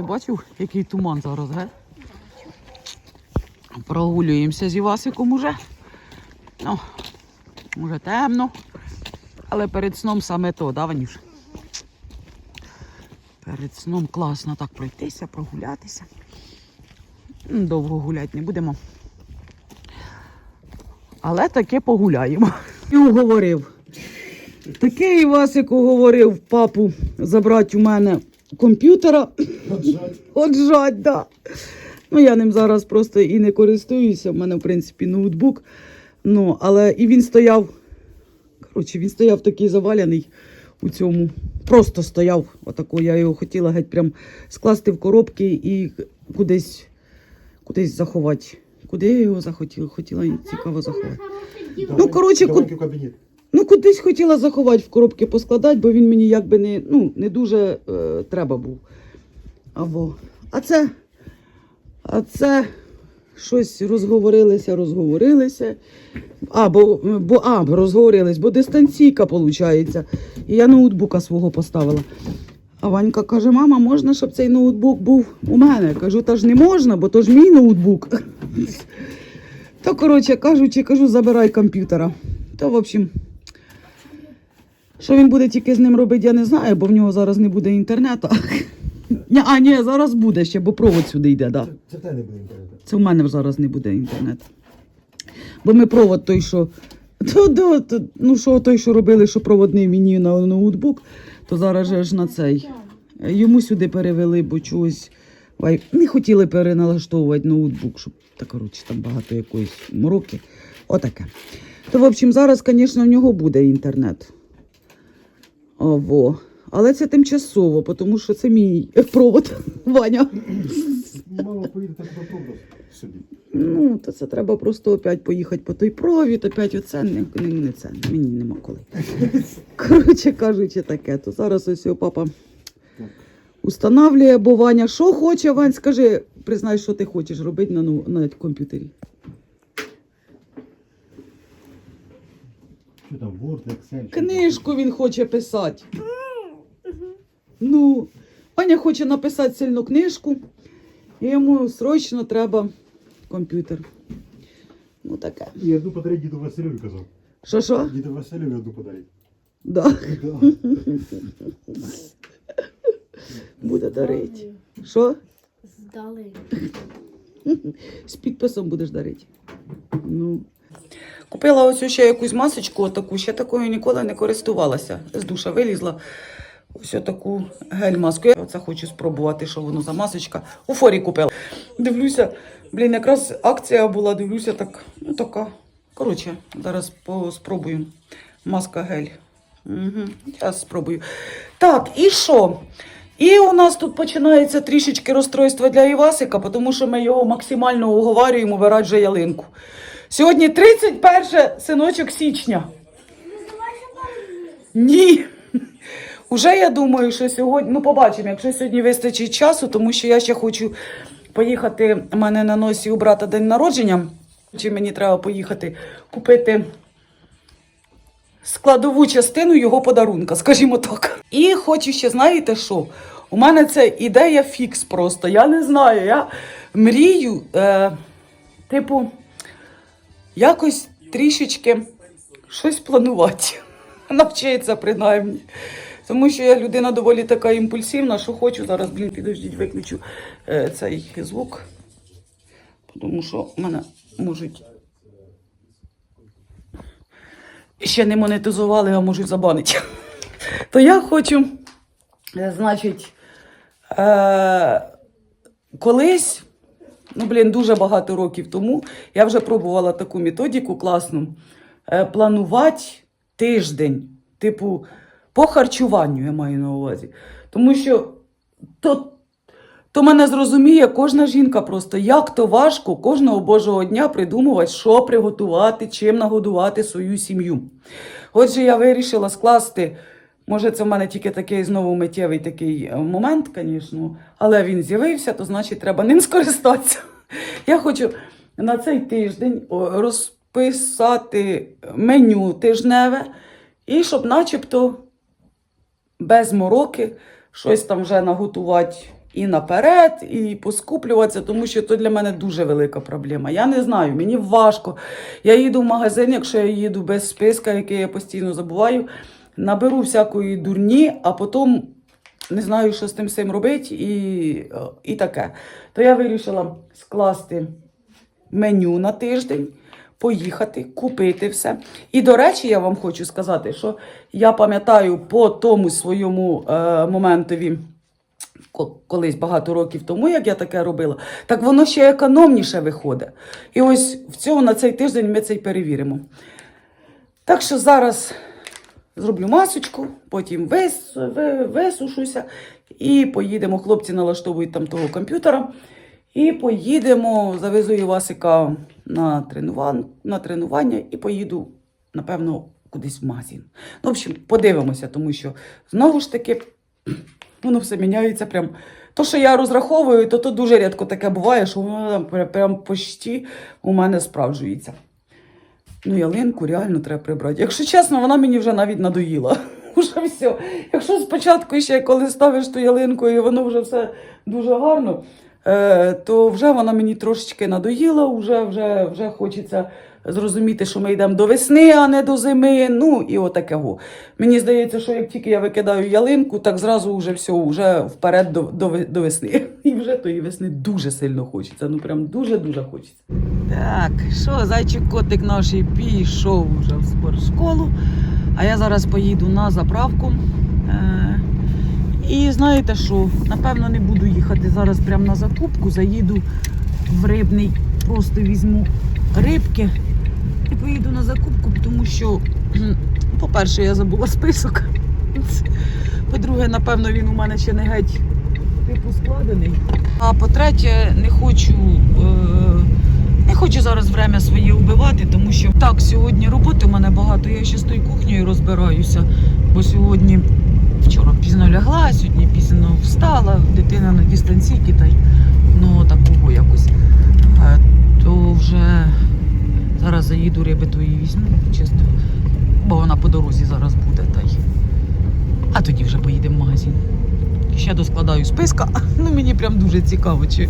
Ти бачив, який туман зараз, ге? Прогулюємося з Івасиком уже. Ну, уже темно. Але перед сном саме то, да, Ванюш? Перед сном класно так пройтися, прогулятися. Довго гуляти не будемо. Але таки погуляємо. І уговорив. Такий Івасик уговорив папу забрати у мене комп'ютера. Отжать, да. Ну, я ним зараз просто і не користуюся. У мене, в принципі, ноутбук. Ну, але і він стояв. Коротше, він стояв такий заваляний у цьому. Просто стояв. Отако. Я його хотіла геть прям скласти в коробки і кудись, кудись заховати. Куди я його захотіла? Хотіла цікаво заховати. Ну, коротше, ку- в кабінет. Ну, кудись хотіла заховати в коробки поскладати, бо він мені якби не, ну, не дуже е, треба був. Або. А це. А це щось розговорилися, розговорилися. А, бо, бо а, розговорились, бо дистанційка виходить. І я ноутбука свого поставила. А Ванька каже: мама, можна, щоб цей ноутбук був у мене? Кажу, та ж не можна, бо то ж мій ноутбук. То, коротше, кажучи, кажу, забирай комп'ютера. То, в общем, що він буде тільки з ним робити, я не знаю, бо в нього зараз не буде інтернету. Ні, А, ні, зараз буде ще, бо провод сюди йде, да. Це, це в тебе не буде інтернету. Це в мене зараз не буде інтернету. Бо ми провод той, що. То, то, то, ну, що той, що робили, що проводний мені на ноутбук, то зараз же ж на цей. Йому сюди перевели, бо чогось. вай- Не хотіли переналаштовувати ноутбук, щоб та, коротше, там багато якоїсь мороки. Отаке. То, в общем, зараз, звісно, в нього буде інтернет. О, во. Але це тимчасово, тому що це мій провод, Ваня. Мама поїде так попробуй собі. Ну, то це треба просто опять поїхати по той провід, опять оце не, не, не це, мені нема коли. Коротше кажучи, таке, то зараз ось його папа устанавлює, бо Ваня що хоче, Вань, скажи, признай, що ти хочеш робити на, ну- на комп'ютері. Що там, Word, Excel? що Книжку він хоче писати. Ну, Ваня хоче написати сильну книжку, і йому срочно треба комп'ютер. Ну таке. там? І одну подарить діду Василю казав. Що що? Діду Василю одну подарить. Да. Да. Буде дарити. Що? Здали. З підписом будеш дарити. Ну. Купила ось ще якусь масочку, отаку, ще такою ніколи не користувалася. З душа вилізла. Ось таку гель-маску. Я оце хочу спробувати, що воно за масочка. У форі купила. Дивлюся, блін, якраз акція була, дивлюся, так, ну така. Коротше, зараз спробую. Маска гель. Угу. Зараз спробую. Так, і що? І у нас тут починається трішечки розстройство для Івасика, тому що ми його максимально уговарюємо вже ялинку. Сьогодні 31 синочок січня. Ні. Уже я думаю, що сьогодні, ну побачимо, якщо сьогодні вистачить часу, тому що я ще хочу поїхати. У мене на носі у брата день народження. Чи мені треба поїхати купити складову частину його подарунка, скажімо так. І хочу ще, знаєте що? У мене це ідея фікс просто. Я не знаю. Я мрію, е, типу, якось трішечки щось планувати. Навчитися принаймні. Тому що я людина доволі така імпульсивна, що хочу. Зараз, блін, підождіть, виключу е, цей звук. Тому що в мене можуть ще не монетизували, а можуть забанити. То я хочу, е, значить, е, колись, ну, блін, дуже багато років тому, я вже пробувала таку методику класну. Е, планувати тиждень, типу, по харчуванню, я маю на увазі. Тому що то, то мене зрозуміє кожна жінка просто, як то важко кожного божого дня придумувати, що приготувати, чим нагодувати свою сім'ю. Отже, я вирішила скласти. Може, це в мене тільки такий знову миттєвий такий е, момент, звісно, але він з'явився, то значить треба ним скористатися. Я хочу на цей тиждень розписати меню тижневе, і щоб начебто без мороки щось там вже наготувати і наперед, і поскуплюватися, тому що то для мене дуже велика проблема. Я не знаю, мені важко. Я їду в магазин, якщо я їду без списка, який я постійно забуваю, наберу всякої дурні, а потім не знаю, що з тим всім робити, і, і таке. То я вирішила скласти меню на тиждень, поїхати, купити все. І, до речі, я вам хочу сказати, що я пам'ятаю по тому своєму е, моментові. Колись багато років тому, як я таке робила, так воно ще економніше виходить. І ось в цьому на цей тиждень ми це й перевіримо. Так що зараз зроблю масочку, потім вис, висушуся і поїдемо. Хлопці налаштовують там того комп'ютера. І поїдемо, завезу Івасика на, тренуван, на тренування і поїду, напевно, кудись в магазин. Ну, в общем, подивимося, тому що знову ж таки воно все міняється. Прям. То, що я розраховую, то, то дуже рідко таке буває, що воно прям почти у мене справджується. Ну, ялинку реально треба прибрати. Якщо чесно, вона мені вже навіть надоїла. Уже все. Якщо спочатку ще коли ставиш ту ялинку і воно вже все дуже гарно, е, то вже вона мені трошечки надоїла, вже, вже, вже хочеться зрозуміти, що ми йдемо до весни, а не до зими. Ну і отакого. Мені здається, що як тільки я викидаю ялинку, так зразу вже все, вже вперед до, до, до весни. І вже тої весни дуже сильно хочеться. Ну прям дуже-дуже хочеться. Так, що, зайчик котик наш пішов вже в спортшколу, а я зараз поїду на заправку. Е, і знаєте що, напевно, не буду їхати зараз прямо на закупку, заїду в рибний, просто візьму рибки і поїду на закупку, тому що, по-перше, я забула список. По-друге, напевно, він у мене ще не геть типу складений. А по-третє, не хочу. Хочу зараз время своє вбивати, тому що так, сьогодні роботи у мене багато. Я ще з тою кухнею розбираюся, бо сьогодні вчора пізно лягла, сьогодні пізно встала, дитина на дистанційці, та й ну такого якось. То вже зараз заїду риби тої візьму, чисто, бо вона по дорозі зараз буде. Та й... А тоді вже поїдемо в магазин. Ще доскладаю списка, ну мені прям дуже цікаво, чи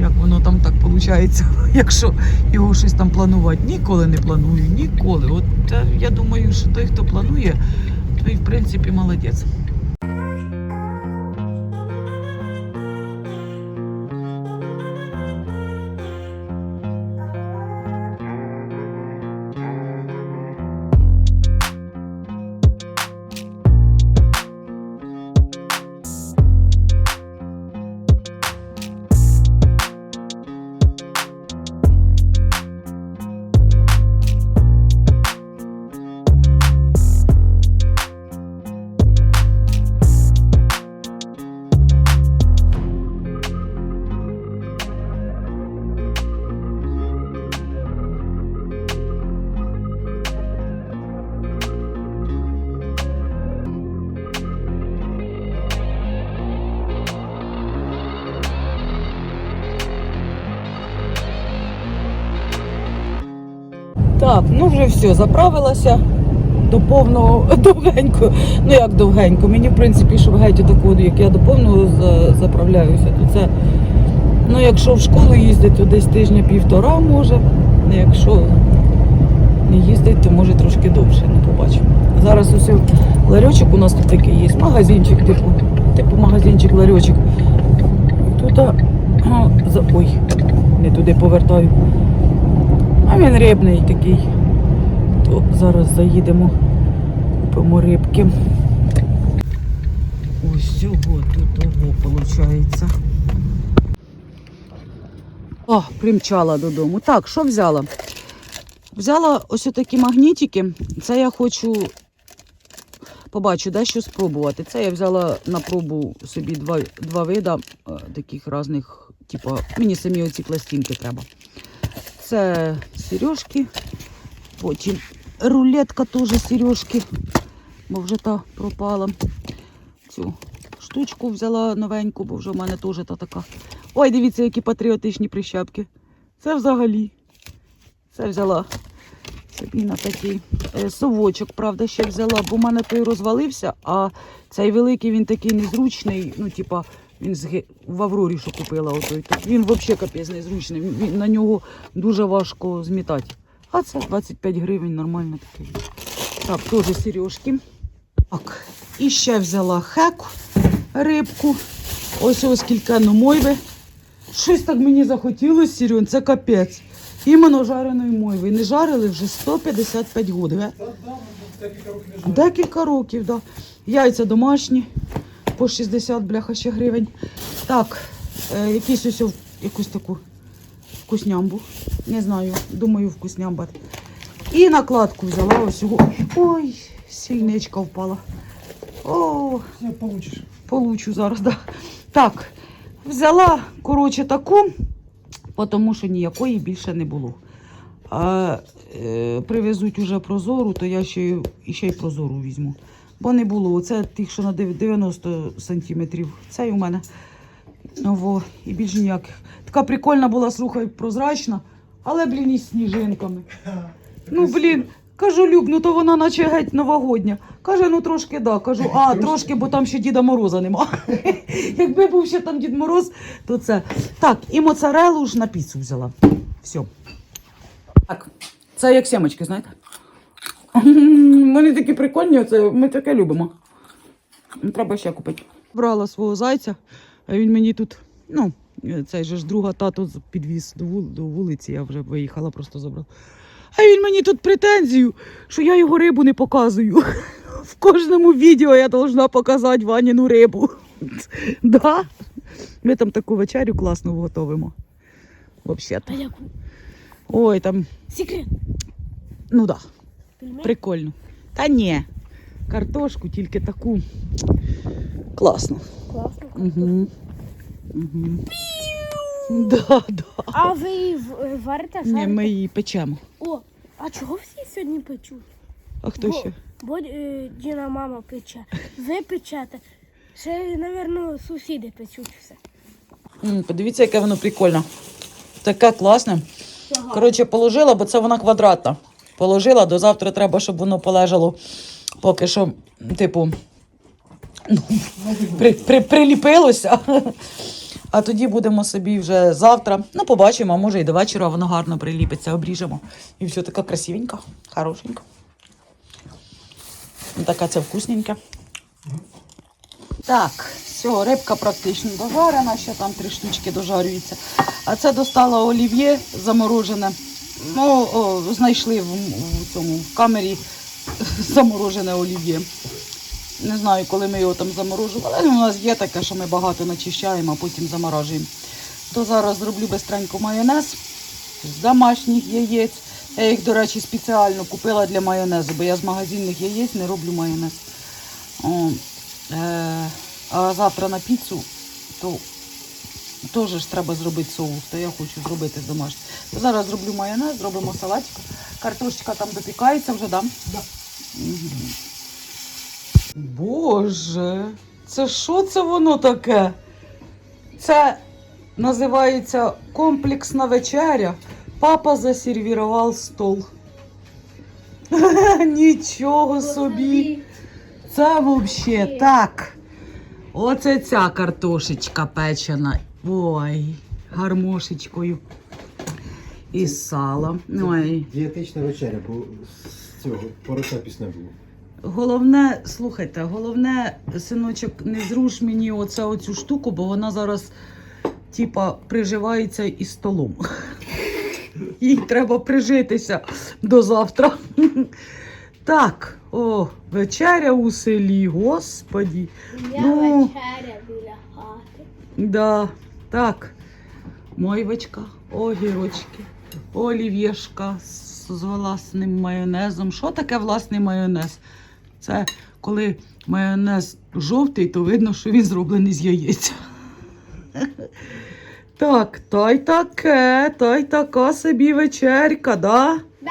як воно там так виходить, якщо його щось там планувати. Ніколи не планую, ніколи. От е, я думаю, що той, хто планує, той в принципі молодець. Так, ну вже все, заправилася до повного довгенько. Ну як довгенько. Мені, в принципі, щоб геть таку, як я до повного заправляюся, то це. Ну, якщо в школу їздить, то десь тижня півтора може. Якщо не їздить, то може трошки довше, не побачимо. Зараз ось ларьочок у нас тут такий є, магазинчик, типу, типу магазинчик, ларьочок. Тут, а, ой, не туди повертаю. А він рибний такий. То зараз заїдемо, купимо рибки. Ось цього тут того виходить. О, примчала додому. Так, що взяла? Взяла ось такі магнітики. Це я хочу побачу, дещо спробувати. Це я взяла на пробу собі два, два вида е, таких різних, типу, мені самі оці пластинки треба. Це сережки, потім рулетка теж сережки, бо вже та пропала. Цю штучку взяла новеньку, бо вже в мене теж та така. Ой, дивіться, які патріотичні прищепки. Це взагалі. Це взяла собі на такий е, совочок, правда, ще взяла, бо в мене той розвалився, а цей великий він такий незручний, ну, типа, Він з в Аврорі, що купила отой. Він взагалі капець незручний. На нього дуже важко змітати. А це 25 гривень, нормально такий. Так, теж сережки. Так, і ще взяла хеку, рибку. Ось ось кілька мойви. Щось так мені захотілося, Сірюн, це капець. Іменно жареної мойви. Не жарили вже 155 років. е? Декілька років, так. Да. Яйця домашні по 60 бляха ще гривень. Так, е, якісь ось якусь таку вкуснямбу. Не знаю, думаю, вкуснямба. І накладку взяла ось. Ой, сільничка впала. О, Все получиш. Получу зараз, да. Так, взяла, коротше, таку, тому що ніякої більше не було. А е, привезуть уже прозору, то я ще, ще й прозору візьму. Бо не було. Оце тих, що на 90 сантиметрів. Це і у мене. Во, і більш ніяких. Така прикольна була, слухай, прозрачна, але, блін, із сніжинками. Ну, блін, кажу, Люб, ну то вона наче геть новогодня. Каже, ну трошки да. Кажу, а, трошки, бо там ще Діда Мороза нема. Якби був ще там Дід Мороз, то це. Так, і моцарелу ж на піцу взяла. Все. Так, це як сімочки, знаєте? Вони такі прикольні, це ми таке любимо. Ну, Треба ще купити. Брала свого зайця, а він мені тут, ну, цей же ж друга тато підвіз до, вулиці, я вже виїхала, просто забрав. А він мені тут претензію, що я його рибу не показую. В кожному відео я должна показати Ваніну рибу. Да? Ми там таку вечерю класну готовимо. Взагалі. Ой, там, Секрет. ну да, Пельмень? Прикольно. Та ні. Картошку тільки таку. Класно. Класно. Угу. Угу. Да, да. А ви її в- варите? Ні, жарите? ми її печемо. О, а чого всі сьогодні печуть? А хто ще? Бо е, Діна мама пече. Ви печете. Ще, напевно, сусіди печуть все. М, Подивіться, яке воно прикольне. Таке класне. Коротше, положила, бо це вона квадратна. Положила, до завтра треба, щоб воно полежало поки що, типу, ну, при, при, приліпилося. А тоді будемо собі вже завтра. Ну, побачимо, а може і до вечора воно гарно приліпиться, обріжемо. І все така красивенька, хорошенька. Ну, Така це вкусненька. Так, все, рибка практично дожарена, ще там три штучки дожарюються. А це достала олів'є заморожене. Ну, о, знайшли в, в цьому в камері заморожене олів'є. Не знаю, коли ми його там заморожували. але У нас є таке, що ми багато начищаємо, а потім заморожуємо. То зараз зроблю бистренько майонез з домашніх яєць. Я їх, до речі, спеціально купила для майонезу, бо я з магазинних яєць не роблю майонез. О, е, а завтра на піцу, то теж ж треба зробити соус, то я хочу зробити з домашніх. То зараз зроблю майонез, зробимо салатик. Картошечка там допікається вже, да? Да. Мгм. Боже, це що це воно таке? Це називається комплексна вечеря. Папа засервірував стол. Нічого собі. Це взагалі так. Оце ця картошечка печена. Ой, гармошечкою. І з салом. Ой. Дієтична вечеря, бо з цього порося пісне було. Головне, слухайте, головне, синочок, не зруш мені оце оцю штуку, бо вона зараз, типа, приживається із столом. Їй треба прижитися до завтра. Так, о, вечеря у селі, господі. Я Ну. вечеря біля хати. Да, так. Мойвочка, огірочки, олів'єшка з, з власним майонезом. Що таке власний майонез? Це коли майонез жовтий, то видно, що він зроблений з яєць. Так, та й таке, та й така собі вечерка, да? Да.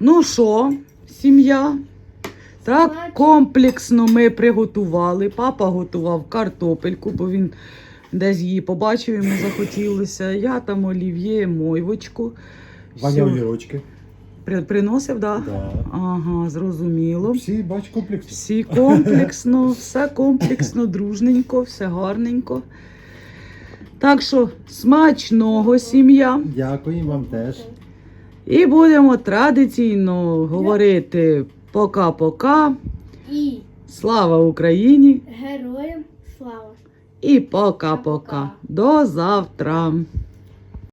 Ну що, сім'я? Так, комплексно ми приготували. Папа готував картопельку, бо він десь її побачив, йому захотілося. Я там олів'є, мойвочку. Ваня Всьо. огірочки. При, приносив, да? Да. Ага, зрозуміло. Всі бач комплексно. Всі комплексно, все комплексно, дружненько, все гарненько. Так що смачного сім'я. Дякую вам теж. І будемо традиційно говорити пока-пока. І Слава Україні! героям! І пока-пока. До завтра.